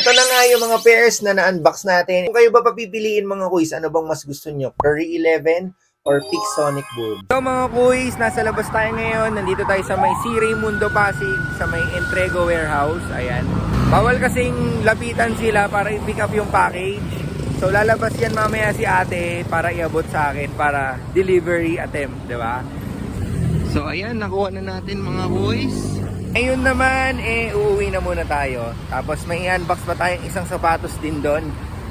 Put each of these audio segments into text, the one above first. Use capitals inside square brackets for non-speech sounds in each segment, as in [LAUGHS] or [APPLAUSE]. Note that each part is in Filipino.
Ito na nga yung mga pairs na na-unbox natin. Kung kayo ba papipiliin mga kuys, ano bang mas gusto nyo? Curry 11 or Pixonic Bulb? So mga kuys, nasa labas tayo ngayon. Nandito tayo sa may C. Raimundo Pasig, sa may Entrego Warehouse. Ayan. Bawal kasing lapitan sila para i-pick up yung package. So lalabas yan mamaya si ate para iabot sa akin para delivery attempt, di ba? So ayan, nakuha na natin mga boys. Ngayon naman, eh, uuwi na muna tayo. Tapos may i-unbox pa tayong isang sapatos din doon.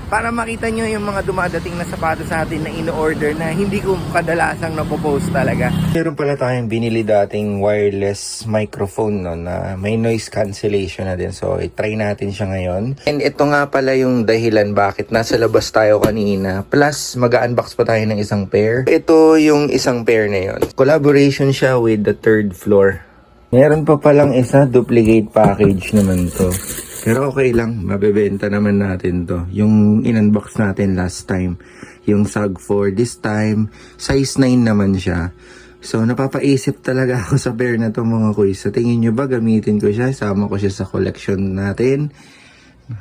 Para makita nyo yung mga dumadating na sapatos sa atin na in-order na hindi ko kadalasang napopost talaga. Meron pala tayong binili dating wireless microphone no, na may noise cancellation na din. So, i-try natin siya ngayon. And ito nga pala yung dahilan bakit nasa labas tayo kanina. Plus, mag-unbox pa tayo ng isang pair. Ito yung isang pair na yon. Collaboration siya with the third floor. Meron pa palang isa, duplicate package naman to. Pero okay lang, mabebenta naman natin to. Yung in-unbox natin last time, yung SAG 4. This time, size 9 naman siya. So, napapaisip talaga [LAUGHS] ako sa pair na to mga kuys. Sa tingin nyo ba, gamitin ko siya? Sama ko siya sa collection natin.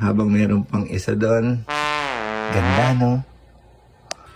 Habang meron pang isa doon. Ganda, no?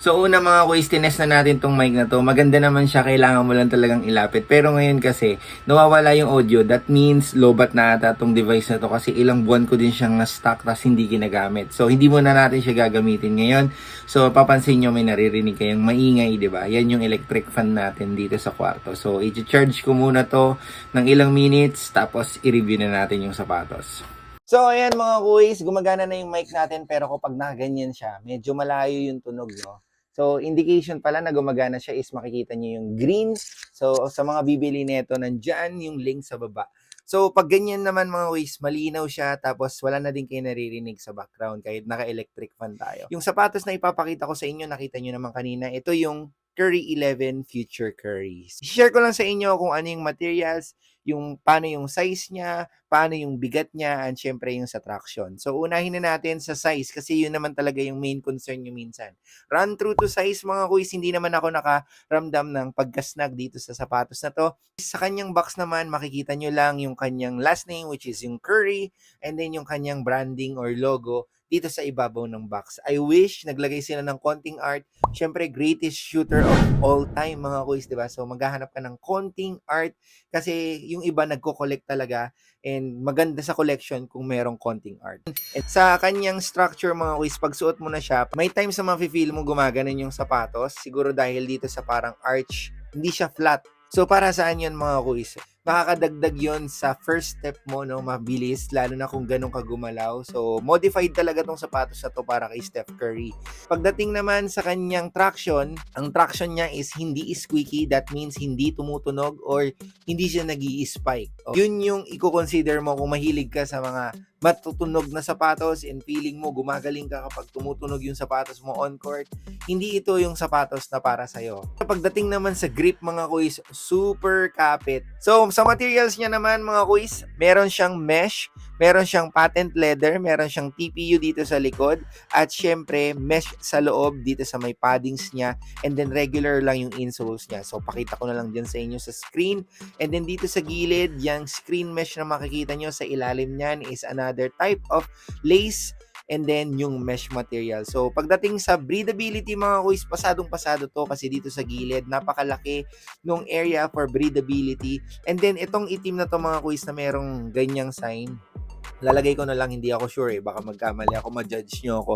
So una mga kuys, tinest na natin tong mic na to. Maganda naman siya, kailangan mo lang talagang ilapit. Pero ngayon kasi, nawawala yung audio. That means, lobat na ata tong device na to kasi ilang buwan ko din siyang stock tas hindi ginagamit. So hindi muna natin siya gagamitin ngayon. So papansin nyo may naririnig kayong maingay, di ba? Yan yung electric fan natin dito sa kwarto. So i-charge ko muna to ng ilang minutes tapos i-review na natin yung sapatos. So, ayan mga kuys, gumagana na yung mic natin pero kapag nakaganyan siya, medyo malayo yung tunog, no? So, indication pala na gumagana siya is makikita niyo yung green. So, sa mga bibili nito, nandyan yung link sa baba. So, pag ganyan naman mga ways, malinaw siya, tapos wala na din kayo naririnig sa background kahit naka-electric fan tayo. Yung sapatos na ipapakita ko sa inyo, nakita nyo naman kanina, ito yung Curry 11 Future Curries. Share ko lang sa inyo kung ano yung materials, yung paano yung size niya, paano yung bigat niya, and syempre yung sa traction. So, unahin na natin sa size kasi yun naman talaga yung main concern nyo minsan. Run through to size mga kuys, hindi naman ako nakaramdam ng pagkasnag dito sa sapatos na to. Sa kanyang box naman, makikita nyo lang yung kanyang last name which is yung Curry and then yung kanyang branding or logo dito sa ibabaw ng box. I wish naglagay sila ng konting art. Syempre, greatest shooter of all time mga kuys, di ba? So, maghahanap ka ng konting art kasi yung iba nagko-collect talaga and maganda sa collection kung merong konting art. At sa kanyang structure mga kuys, pag suot mo na siya, may times na mafe-feel mo gumaganon yung sapatos. Siguro dahil dito sa parang arch, hindi siya flat. So, para saan yun mga kuys? Makakadagdag yon sa first step mo, no, mabilis, lalo na kung ganun ka gumalaw. So, modified talaga tong sapatos na to para kay Steph Curry. Pagdating naman sa kanyang traction, ang traction niya is hindi squeaky, that means hindi tumutunog or hindi siya nag spike O, Yun yung i-consider mo kung mahilig ka sa mga matutunog na sapatos and feeling mo gumagaling ka kapag tumutunog yung sapatos mo on court. Hindi ito yung sapatos na para sa'yo. Pagdating naman sa grip mga kuys, super kapit. So, sa materials niya naman mga kuys, meron siyang mesh, meron siyang patent leather, meron siyang TPU dito sa likod, at syempre, mesh sa loob dito sa may paddings niya, and then regular lang yung insoles niya. So, pakita ko na lang dyan sa inyo sa screen. And then dito sa gilid, yung screen mesh na makikita nyo sa ilalim niyan is another type of lace and then yung mesh material. So, pagdating sa breathability mga kuys, pasadong pasado to kasi dito sa gilid, napakalaki nung area for breathability. And then, itong itim na to mga kuys na merong ganyang sign, lalagay ko na lang, hindi ako sure eh, baka magkamali ako, ma-judge nyo ako.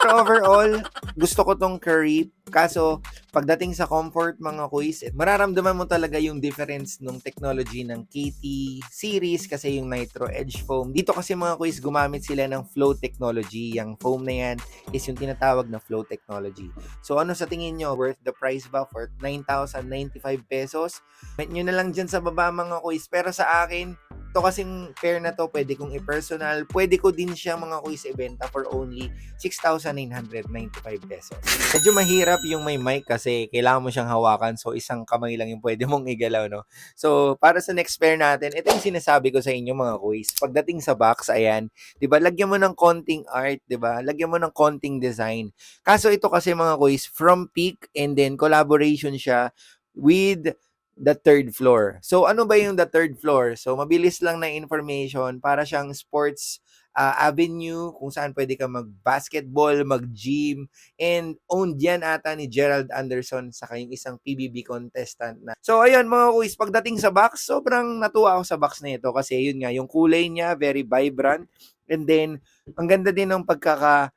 Pero overall, gusto ko tong curry. Kaso, pagdating sa comfort mga kuys, eh, mararamdaman mo talaga yung difference nung technology ng KT series kasi yung Nitro Edge Foam. Dito kasi mga kuys, gumamit sila ng flow technology. Yung foam na yan is yung tinatawag na flow technology. So ano sa tingin nyo, worth the price ba for 9,095 pesos? Bet nyo na lang dyan sa baba mga kuys. Pero sa akin, to kasing pair na to, pwede kong i-personal. Pwede ko din siya mga kuys ibenta for only 6,995 pesos. Medyo mahirap yung may mic kasi kailangan mo siyang hawakan so isang kamay lang yung pwede mong igalaw, no? So, para sa next pair natin, ito yung sinasabi ko sa inyo mga kuys. Pagdating sa box, ayan, 'di ba? Lagyan mo ng konting art, 'di ba? Lagyan mo ng konting design. Kaso ito kasi mga kuys, from Peak and then collaboration siya with the third floor. So, ano ba yung the third floor? So, mabilis lang na information para siyang sports ah, avenue kung saan pwede ka mag-basketball, mag-gym, and owned yan ata ni Gerald Anderson sa kayong isang PBB contestant na. So ayun mga kuis, pagdating sa box, sobrang natuwa ako sa box na ito kasi yun nga, yung kulay niya very vibrant and then ang ganda din ng pagkaka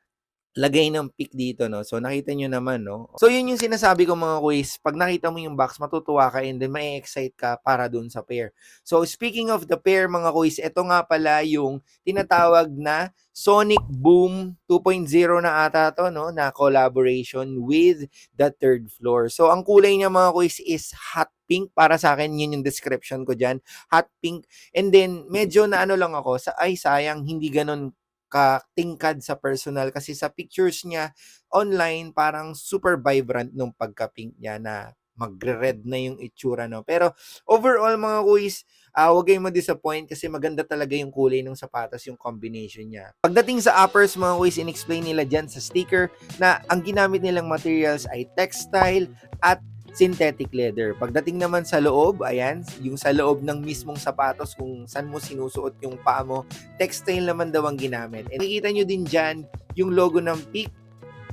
lagay ng pick dito, no? So, nakita nyo naman, no? So, yun yung sinasabi ko mga quiz. Pag nakita mo yung box, matutuwa ka and then may excite ka para dun sa pair. So, speaking of the pair, mga quiz, ito nga pala yung tinatawag na Sonic Boom 2.0 na ata to, no? Na collaboration with the third floor. So, ang kulay niya mga quiz is hot pink. Para sa akin, yun yung description ko dyan. Hot pink. And then, medyo na ano lang ako, sa, ay sayang, hindi ganun katingkad sa personal kasi sa pictures niya online parang super vibrant nung pagka-pink niya na magre-red na yung itsura no. Pero overall mga kuys, uh, huwag kayong ma-disappoint kasi maganda talaga yung kulay ng sapatos, yung combination niya. Pagdating sa uppers mga kuys, in-explain nila dyan sa sticker na ang ginamit nilang materials ay textile at synthetic leather. Pagdating naman sa loob, ayan, yung sa loob ng mismong sapatos kung saan mo sinusuot yung paa mo, textile naman daw ang ginamit. And nakikita nyo din dyan yung logo ng Peak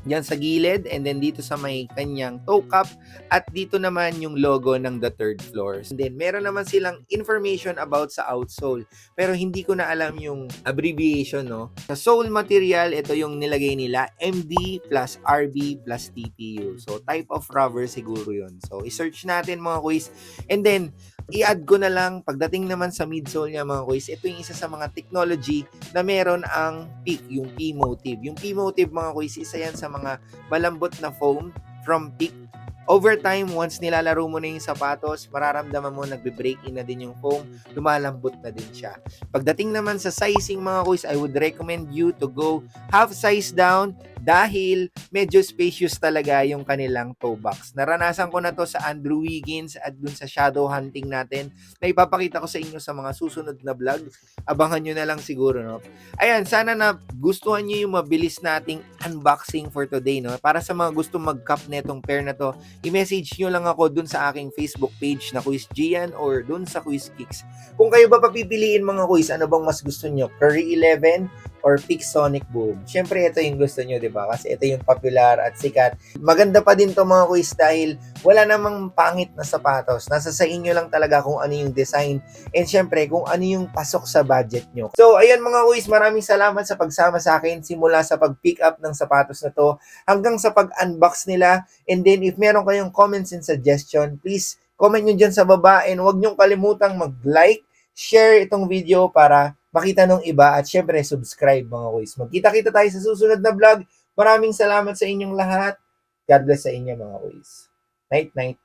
Diyan sa gilid and then dito sa may kanyang toe cap at dito naman yung logo ng the third floor. And then meron naman silang information about sa outsole pero hindi ko na alam yung abbreviation no. Sa sole material ito yung nilagay nila MD plus RB plus TPU. So type of rubber siguro yun. So i-search natin mga quiz and then i-add ko na lang pagdating naman sa midsole niya mga quiz, ito yung isa sa mga technology na meron ang PEAK, yung P-Motive. Yung P-Motive mga quiz, isa yan sa mga malambot na foam from PEAK over time, once nilalaro mo na yung sapatos, mararamdaman mo nagbe-break in na din yung foam, lumalambot na din siya. Pagdating naman sa sizing mga kuys, I would recommend you to go half size down dahil medyo spacious talaga yung kanilang toe box. Naranasan ko na to sa Andrew Wiggins at dun sa shadow hunting natin na ipapakita ko sa inyo sa mga susunod na vlog. Abangan nyo na lang siguro, no? Ayan, sana na gustuhan nyo yung mabilis nating unboxing for today, no? Para sa mga gusto mag-cup netong pair na to, i-message nyo lang ako dun sa aking Facebook page na Quiz Gian or dun sa Quiz Kicks. Kung kayo ba papipiliin mga quiz, ano bang mas gusto nyo? Curry 11 or Pixonic Boom? Siyempre, ito yung gusto nyo, di ba? Kasi ito yung popular at sikat. Maganda pa din to mga quiz dahil wala namang pangit na sapatos. Nasa sa inyo lang talaga kung ano yung design and syempre kung ano yung pasok sa budget nyo. So, ayan mga quiz, maraming salamat sa pagsama sa akin simula sa pag-pick up ng sapatos na to hanggang sa pag-unbox nila. And then, if meron kayong comments and suggestion, please comment nyo dyan sa baba and huwag nyo kalimutang mag-like, share itong video para makita ng iba at syempre subscribe mga kuis. Magkita-kita tayo sa susunod na vlog. Maraming salamat sa inyong lahat. God bless sa inyo mga kuis. Night night.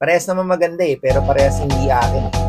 Parehas naman maganda eh, pero parehas hindi akin. Eh.